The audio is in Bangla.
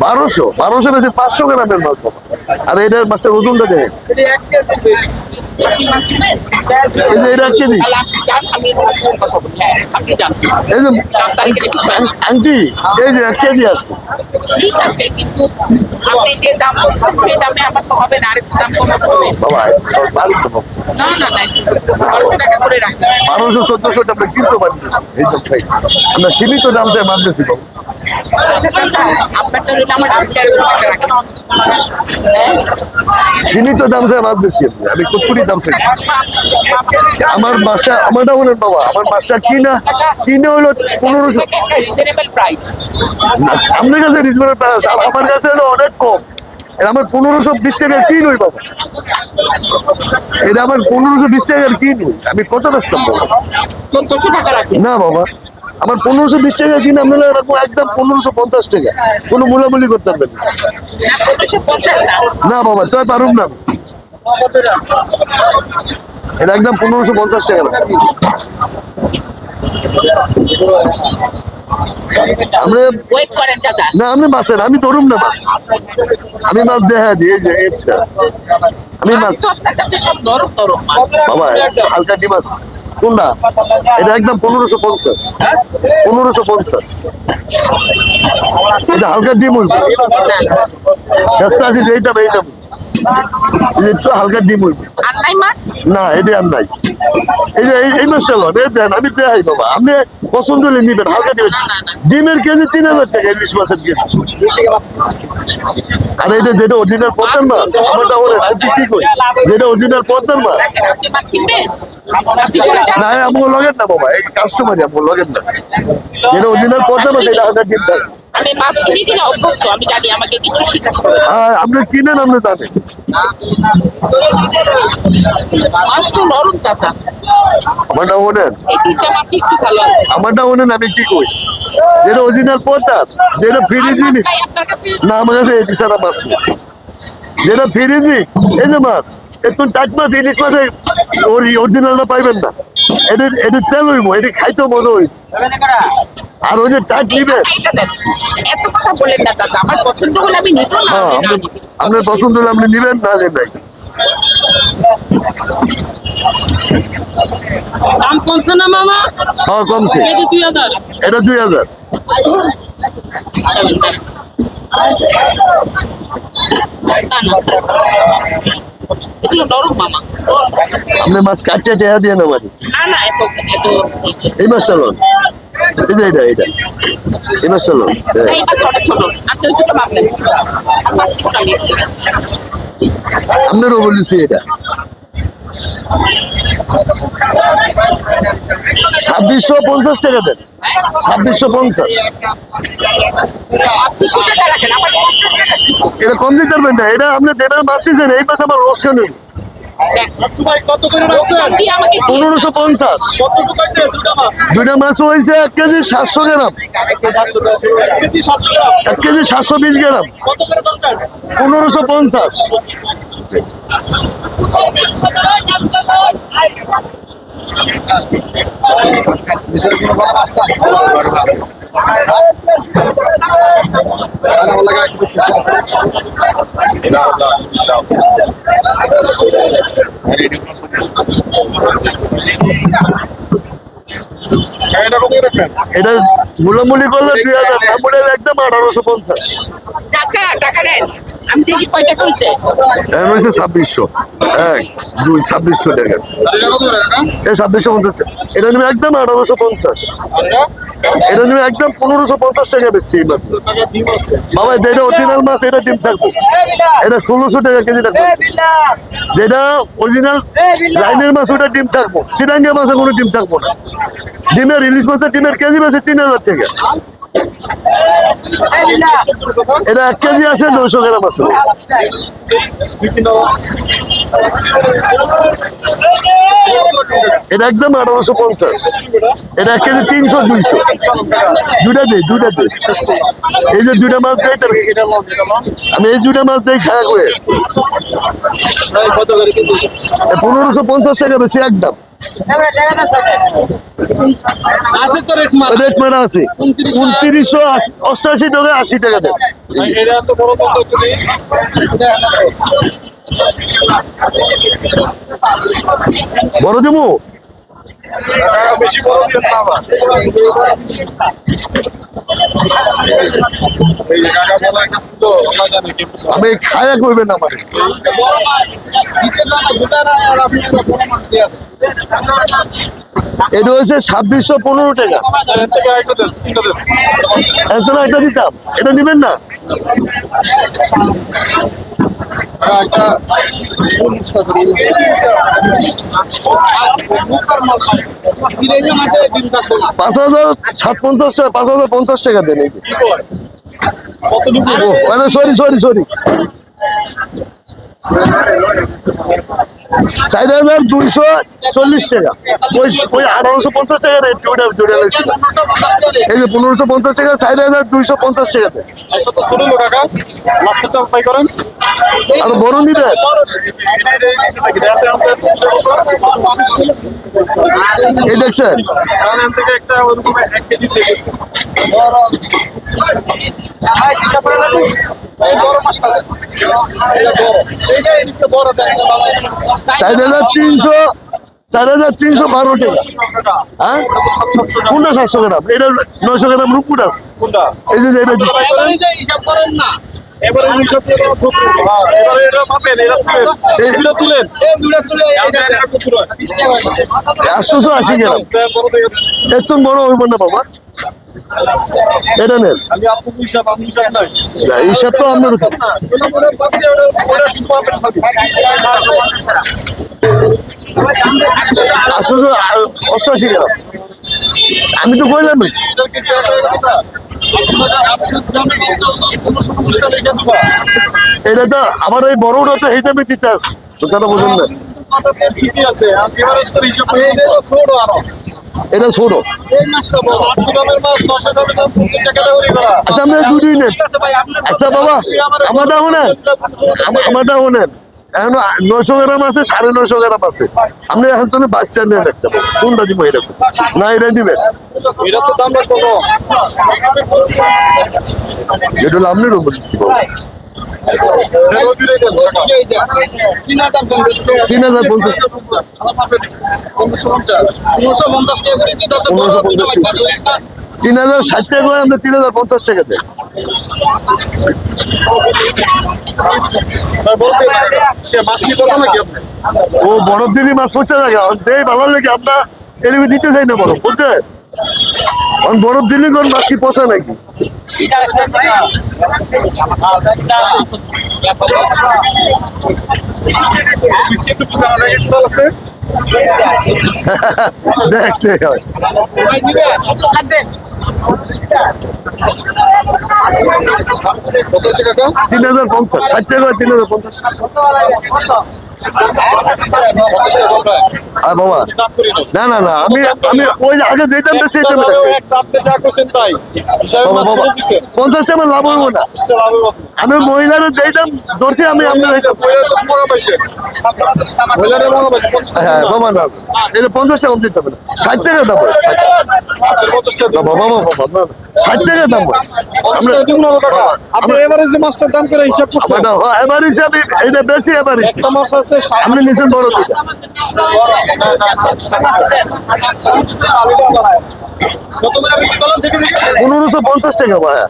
বারোশো বারোশো? বেশি পাঁচশো গ্রামের মাছ আর এটার মাছের ওজনটা দেখেন। এই যে এটা কেজি। হ্যাঁ এই যে দাম তারিখের বিষয় আং- আংটি এই যে এক কেজি আছে। ঠিক আছে কিন্তু আপনি যে দাম বলছেন সেই দামে আমার তো হবে না আরেকটু দাম কমাতে হবে। বারোশো বাবা। না না না বারোশো টাকা করে রাখেন বারোশো চোদ্দশো টাকা কিনতে পারি এই আমরা সীমিত দাম থেকে মানতেছি বাবা। আচ্ছা সীমিত দাম থেকে মাছ বেশি আমি। কুকুরি দাম থেকে আমার মাছটা আমারটা বলেন বাবা আমার মাছটা কিনা কিনে হলো পনেরোশো। আপনার কাছে রিজনেবল প্রাইস আমার কাছে হলো অনেক কম। এটা আমার পনেরোশো বিশ টাকার কিন হই বাবা? এটা আমার পনেরোশো বিশ টাকার কিন হই আমি কত ব্যস্ত? চোদ্দশো টাকা না বাবা আমার পনেরোশো বিশ টাকা কিনে আপনারা রাখব একদম পনেরোশো পঞ্চাশ টাকা কোনো মূলামূলি করতে পারবেন না। বাবা তাই পারুম না আমি। এটা একদম পনেরোশো পঞ্চাশ টাকা। আমরা না আপনি আমি ধরুম না মাছ আমি মাছ দেখা দিই। আমি মাছ বাবা হালকা ডিম আছে কোনটা? এটা একদম পনেরোশো পঞ্চাশ। পনেরোশো পঞ্চাশ। এটা হালকা ডিম হইব। ব্যস্ত আছি এইটা এইটা এই একটু হালকা ডিম হইব। না এটা আর নাই। এই যে এই- এই মাছটা লন দেন আমি দেখাই বাবা। আপনি পছন্দ হলে নিবেন হালকা দিবেন ডিমের কেজি তিন হাজার টাকা ইলিশ মাছের কেজি। আর এটা যেটা অরিজিনাল পদ্মার মাছ আমারটা বলে আমি কি কই? যেটা অরিজিনাল পদ্মার মাছ। না লগেন না বাবা এই কাস্টমারই লগেন না। যেটা অরিজিনাল পদ্মা ডিম থাকে আমি মাছ কিনে কিনে অভ্যস্ত আমি জানি আমাকে কিছু শিখাতে আর আপনি কিনেন আপনি জানেন। মাছ তো নরম চাচা। আমারটা বলেন এই তিনটা মাছ একটু ভালো আছে। আমারটা বলেন আমি কি কই যেটা অরিজিনাল পদ্মা যেটা কাছে? না আমার কাছে এটি ছাড়া মাছ। যেটা ফিরিজি এই যে মাছ একটু টাইট মাছ ইলিশ মাছে অরিজিনালটা পাইবেন না। এটি এটি তেল হইব এটি খাইতেও মজা হইব। আর ওই যে টাইট নিবে। এত কথা বলেন না চাচা আমার পছন্দ হলে আমি নিব না? হ্যাঁ না। আপনার পছন্দ হলে আপনি নিবেন নাহলে নাই। দাম কমছে না মামা? হ্যাঁ কমছে। এটা দুই হাজার। এটা দুই হাজার। না না এগুলো নরম মামা আপনি মাছ কাটতে চেহারা দিয়ে না মারি এই মাছটা লোন এই যে এটা এটা। এই মাছ মাছ দেন। আপনারও বলেছি এটা। ছাব্বিশশো পঞ্চাশ টাকা দেন। ছাব্বিশশো পঞ্চাশ। এটা কম দিতে পারবেন না। এটা আপনি যেটা মাছ দিয়েছেন এই মাছ আমার রোজ পনেরোশো পঞ্চাশ। দুইটা মাছ হয়েছে এক কেজি সাতশো গ্রাম। কেজি সাতশো গ্রাম। এক কেজি সাতশো বিশ গ্রাম। পনেরোশো পঞ্চাশ এটা কত করে রাখবেন এটা মূলামূলি করলে দুই হাজার না মূল্য একদম আঠারোশো পঞ্চাশ। ছাব্বিশশো। এক দুই ছাব্বিশশো টাকা এটা ছাব্বিশশো পঞ্চাশ। নেবে একদম আঠারোশো পঞ্চাশ। এটা নেবে একদম পনেরোশো পঞ্চাশ টাকা বেশি বাবা যেটা অরিজিনাল মাছ এটা ডিম থাকব। এটা ষোলোশো টাকা কেজি থাকবে। যেটা অরিজিনাল লাইনের মাছ ওটা ডিম থাকব। চিটাঙ্গের মাছে কোনো ডিম থাকব না। ডিমের ইলিশ মাছের ডিমের কেজি বেশি তিন হাজার টাকা। এটা এক কেজি আছে, নয়শো গ্রাম আছে। এটা একদম আঠারোশো পঞ্চাশ। এটা এক কেজি তিনশো দুইশো। দুটা দিই দুটা দিই এই যে দুটা মাছ দেয় তার আমি এই দুটা মাছ দেই খায়া করে পনেরোশো পঞ্চাশ টাকা বেশি একদম। আছে তো রেট মাল। রেট মেরা আছে। উনত্রিশশো অষ্টআশি টাকা আশি টাকা দেন এটা তো বড় বড় একটু বড় দেবো বেশি বড় দিয়ে না আমি খায়া করবেন আমার বড় মাছ শীতের দামে গোটা না আর আপনি একটা বড় মাছ দিয়ে এটা হচ্ছে ছাব্বিশশো পনেরো টাকা। এর একটা এটা দিতাম। এটা নেবেন না? পাঁচ হাজার সাত পঞ্চাশ টাকা পাঁচ হাজার পঞ্চাশ টাকা দেন সরি সরি সরি চার হাজার দুইশো চল্লিশ টাকা। ওই ওই আঠারোশো পঞ্চাশ টাকা রেট ওইটা দুইটা লেগেছিল এই যে পনেরোশো পঞ্চাশ টাকা চার হাজার দুইশো পঞ্চাশ টাকাতে। করেন। আর বড় নিবে? এই দেখছেন? একটা চার হাজার তিনশো চার হাজার তিনশো বারো টাকা হ্যাঁ? কোনটা সাতশো গ্রাম? এটা নয়শো গ্রাম রূপপুর আছে। এই যে এটা হ্যাঁ, বড় হইব না বাবা। এটা নেন। হিসাব তো আপনার অষ্টআশি গ্রাম আমি তো কইলাম এটা তো আমার এই বড়টা তো এই দামে দিতে আছে। তো তারা বোঝেন না। ঠিকই আছে এটা ছোট। নশো করা। আচ্ছা আপনি দুটোই নেন আচ্ছা বাবা এখন নয়শো গ্রাম আছে সাড়ে নয়শো গ্রাম আছে। আপনি এখন তো বাচ্চা নেন একটা কোনটা দিব এটা? না এটা দিবেন এটা তো দাম এটা হলো বাবা। তিন হাজার পঞ্চাশ। পনেরোশো পঞ্চাশ। তিন ষাট টাকা করে আপনি তিন হাজার পঞ্চাশ টাকা ও বরফ দিলি মাছ পড়ছে থাকে দেই ভালো লেগে আমরা এলিমি দিতে চাই না বরফ বুঝছে বরফ দিলি কোন মাছ কি পচে নাকি? দেখছে। তিন হাজার পঞ্চাশ, ষাট টাকা, তিন হাজার পঞ্চাশ। আর না না না আমি ওই আগে যেতাম তো সেই লাভ হইব না। মহিলারা যেই ধরছি আমি আপনার টাকা হ্যাঁ বাবা না এটা পঞ্চাশ কম দিতে হবে না। ষাট টাকা দাম ষাট টাকা। আপনার পঞ্চাশ বাবা বাবা বাবা না, না, ষাট টাকা দাম আমরা যে মাছটার দাম করে হিসাব আমরা হ্যাঁ, এটা বেশি একটা মাছ আছে আপনি নিছেন বড় দেখি পনেরোশো পঞ্চাশ টাকা ভাইয়া